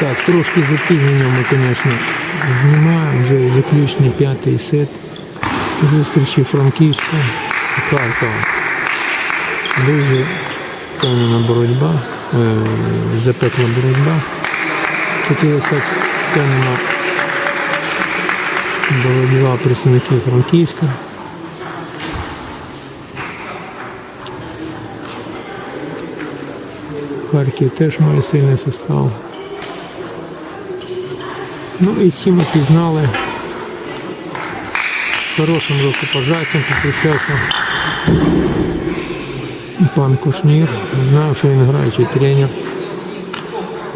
Так, трошки запізнення ми, звісно, знімаємо. Вже заключний п'ятий сет зустрічі Франківська і Харкова. Дуже впевнена боротьба, е, запекла боротьба. Хотілося сказати, впевнена боротьба представників Франківська. Харків теж має сильний состав. Ну і всі ми пізнали хорошим рукопожаттям попрощався пан Кушнір. Знаю, що він граючий тренер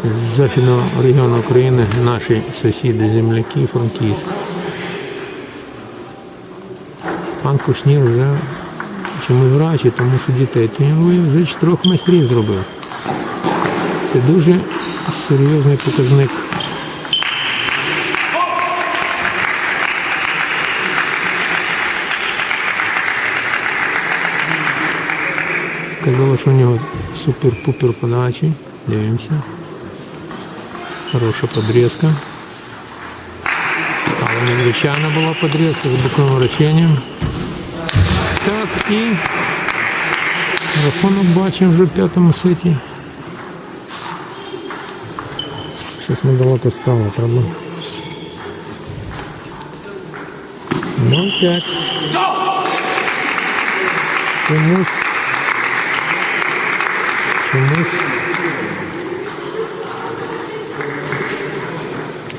з Західного регіону України, наші сусіди, земляки, Франківськ. Пан Кушнір вже чому граючий, тому що дітей тренує, вже чотирьох майстрів зробив. Це дуже серйозний показник. Казали, що у нього супер-пупер подачі. Дивимося. Хороша подрізка. Але незвичайна була подрізка з боковим вращенням. Так, і рахунок бачимо вже в п'ятому сеті. Щось ми далеко стало, правда? 0,5. Чомусь. Чомусь.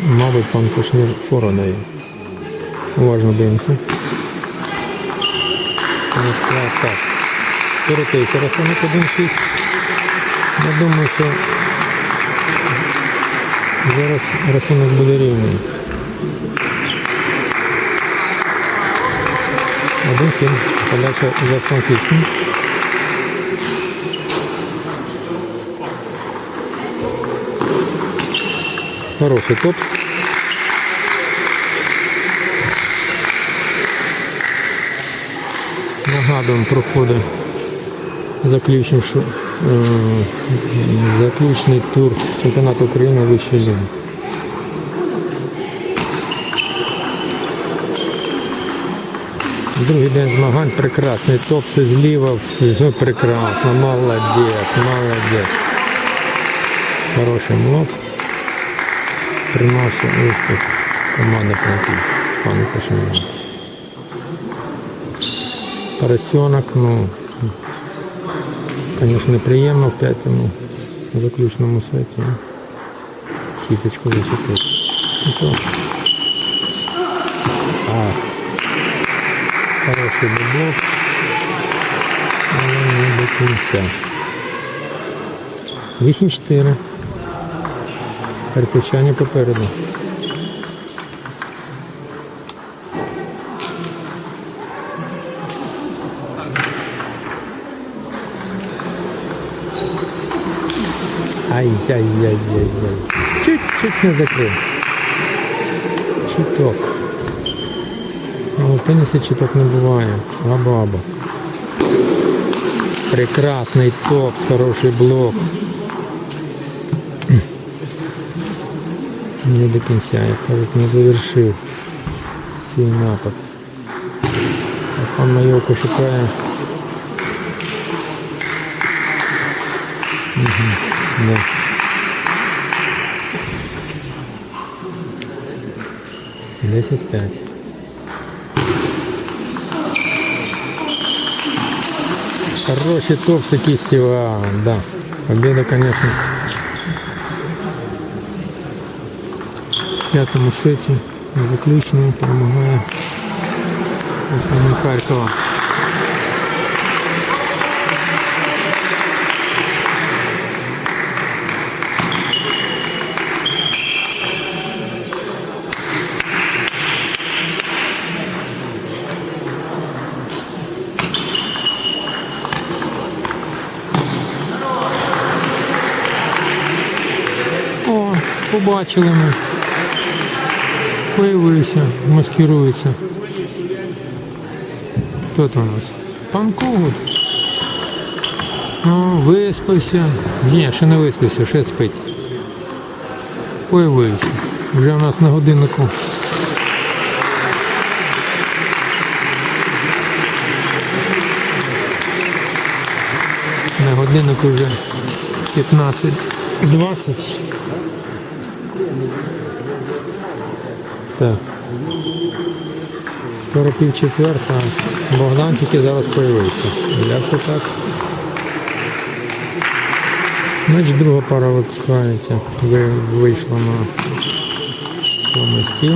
Мабуть, пан Кушнір фору дає. Уважно дивимося. Так. Скоротився рахунок 1-6. Я думаю, що зараз рахунок буде рівний. 1-7. Подача за франківським. Хороший топс. Нагадуємо, проходить заключний, е, заключний тур чемпіонату України вищої ліги. Другий день змагань прекрасний. Топси зліва. Прекрасно. Молодець, молодець. Хороший блок. Приносить успіх команди Франківськ. Пане Кошмір. Поросенок, ну, конечно, неприємно в п'ятому заключному сеті. Сіточку зачепив. Ну. А, хороший бублок. Але не до кінця. 8-4. Харківчані попереду. Ай-яй-яй-яй-яй. Чуть-чуть не закрив. Чуток. Ну, в тенісі чуток не буває. Лаба-лаба. Прекрасний топ, хороший блок. Не до кінця, як кажуть, не завершив свій напад. А пан Майоко шукає. Угу. Да. Десять п'ять. Хороший топсы кистева, да. Победа, конечно. П'ятому сеті заключному перемагає представник Харкова. Побачили ми. Появився, маскирується. Хто там у нас? Пан. О, виспався. Ні, ще не виспався, ще спить. появився. Вже у нас на годиннику. На годиннику вже 15.20. Так. Скоро пів четверта. Богдан тільки зараз появився. Як то так? Значить, друга пара випускається. Вийшла на стіл.